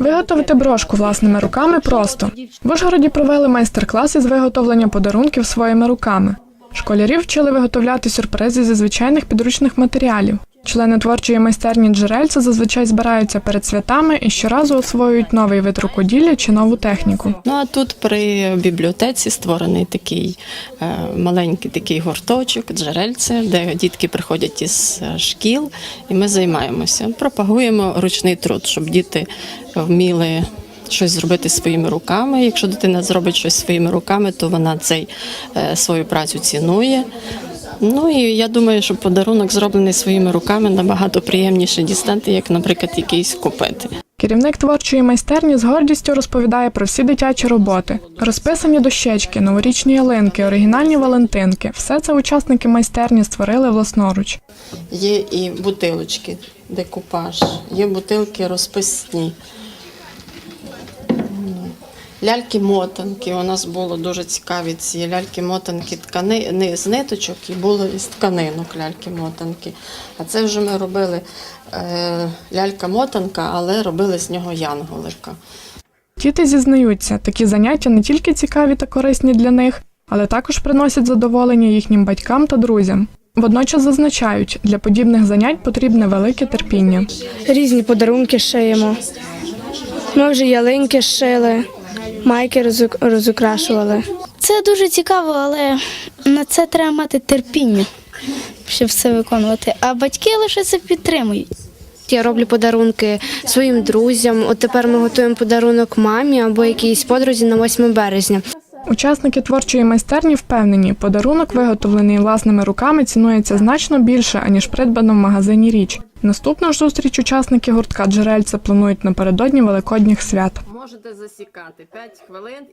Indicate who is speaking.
Speaker 1: Виготовити брошку власними руками просто. В Ужгороді провели майстер-клас із виготовлення подарунків своїми руками. Школярів вчили виготовляти сюрпризи зі звичайних підручних матеріалів. Члени творчої майстерні джерельця зазвичай збираються перед святами і щоразу освоюють новий вид рукоділля чи нову техніку.
Speaker 2: Ну а тут при бібліотеці створений такий е, маленький такий гурточок, джерельце, де дітки приходять із е, шкіл, і ми займаємося. Пропагуємо ручний труд, щоб діти вміли. Щось зробити своїми руками. Якщо дитина зробить щось своїми руками, то вона цей е, свою працю цінує. Ну і я думаю, що подарунок зроблений своїми руками набагато приємніше дістати, як, наприклад, якийсь купити.
Speaker 1: Керівник творчої майстерні з гордістю розповідає про всі дитячі роботи. Розписані дощечки, новорічні ялинки, оригінальні валентинки. Все це учасники майстерні створили власноруч.
Speaker 2: Є і бутилочки, декупаж, є бутилки розписні. Ляльки-мотанки. У нас було дуже цікаві ці ляльки-мотанки ткани, не з ниточок, і було із тканинок ляльки-мотанки. А це вже ми робили е, лялька-мотанка, але робили з нього янголика.
Speaker 1: Діти зізнаються, такі заняття не тільки цікаві та корисні для них, але також приносять задоволення їхнім батькам та друзям. Водночас зазначають, для подібних занять потрібне велике терпіння.
Speaker 3: Різні подарунки шиємо. Ми вже ялинки шили, майки розу- розукрашували.
Speaker 4: Це дуже цікаво, але на це треба мати терпіння, щоб все виконувати. А батьки лише це підтримують.
Speaker 5: Я роблю подарунки своїм друзям. От тепер ми готуємо подарунок мамі або якійсь подрузі на 8 березня.
Speaker 1: Учасники творчої майстерні впевнені, подарунок, виготовлений власними руками, цінується значно більше, аніж придбана в магазині річ. Наступну ж зустріч учасники гуртка джерельця планують напередодні великодніх свят.
Speaker 2: Можете засікати. 5 хвилин